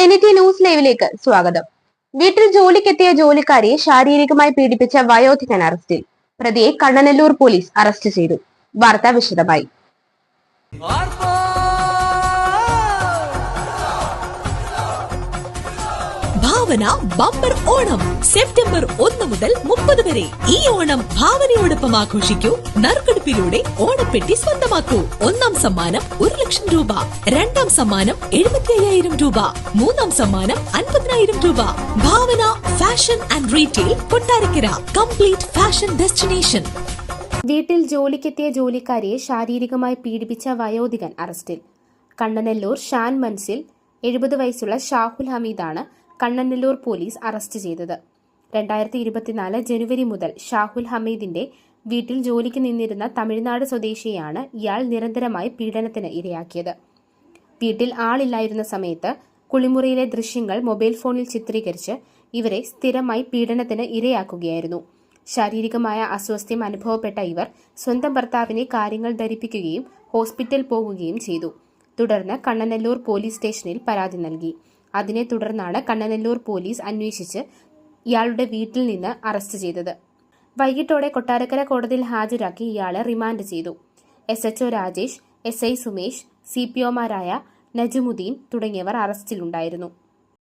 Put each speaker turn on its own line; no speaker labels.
നെനിറ്റി news ലൈവിലേക്ക് സ്വാഗതം. വീട്ടിൽ ജോലിക്കെത്തിയ ജോലിക്കാരിയെ ശാരീരികമായി പീഡിപ്പിച്ച വയോധികൻ അറസ്റ്റിൽ. പ്രതിയെ കണ്ണനല്ലൂർ പോലീസ് അറസ്റ്റ് ചെയ്തു. വാർത്ത വിശദമായി.
ഭാവന ബമ്പർ ഓണം. സെപ്റ്റംബർ ഒന്ന് മുതൽ മുപ്പത് വരെ. ഈ ഓണം ഭാവനയോടൊപ്പം ആഘോഷിക്കൂ. നറുക്കെടുപ്പിലൂടെ ഓണപ്പെട്ടി സ്വന്തമാക്കൂ. ഒന്നാം സമ്മാനം ഒരു ലക്ഷം രൂപ. രണ്ടാം സമ്മാനം എഴുപത്തി അയ്യായിരം രൂപ. മൂന്നാം സമ്മാനം അൻപതിനായിരം രൂപ. Bhavana fashion and retail Kottarakkara. Complete fashion destination.
വീട്ടിൽ ജോലിക്കെത്തിയ ജോലിക്കാരിയെ ശാരീരികമായി പീഡിപ്പിച്ച വയോധികൻ അറസ്റ്റിൽ. കണ്ണനല്ലൂർ ഷാൻ മൻസിൽ എഴുപത് വയസ്സുള്ള ഷാഹുൽ ഹമീദാണ് കണ്ണനല്ലൂർ പോലീസ് അറസ്റ്റ് ചെയ്തത്. രണ്ടായിരത്തി ഇരുപത്തിനാല് ജനുവരി മുതൽ ഷാഹുൽ ഹമീദിന്റെ വീട്ടിൽ ജോലിക്ക് നിന്നിരുന്ന തമിഴ്നാട് സ്വദേശിയെയാണ് ഇയാൾ നിരന്തരമായി പീഡനത്തിന് ഇരയാക്കിയത്. വീട്ടിൽ ആളില്ലായിരുന്ന സമയത്ത് കുളിമുറിയിലെ ദൃശ്യങ്ങൾ മൊബൈൽ ഫോണിൽ ചിത്രീകരിച്ച് ഇവരെ സ്ഥിരമായി പീഡനത്തിന് ഇരയാക്കുകയായിരുന്നു. ശാരീരികമായ അസ്വസ്ഥ്യം അനുഭവപ്പെട്ട ഇവർ സ്വന്തം ഭർത്താവിനെ കാര്യങ്ങൾ ധരിപ്പിക്കുകയും ഹോസ്പിറ്റൽ പോകുകയും ചെയ്തു. തുടർന്ന് കണ്ണനല്ലൂർ പോലീസ് സ്റ്റേഷനിൽ പരാതി നൽകി. അതിനെ തുടർന്നാണ് കണ്ണനല്ലൂർ പോലീസ് അന്വേഷിച്ച് ഇയാളുടെ വീട്ടിൽ നിന്ന് അറസ്റ്റ് ചെയ്തത്. വൈകിട്ടോടെ കൊട്ടാരക്കര കോടതിയിൽ ഹാജരാക്കി ഇയാളെ റിമാൻഡ് ചെയ്തു. S HO Rajesh S I Sumesh C P ഒമാരായ Najumudheen തുടങ്ങിയവർ അറസ്റ്റിലുണ്ടായിരുന്നു.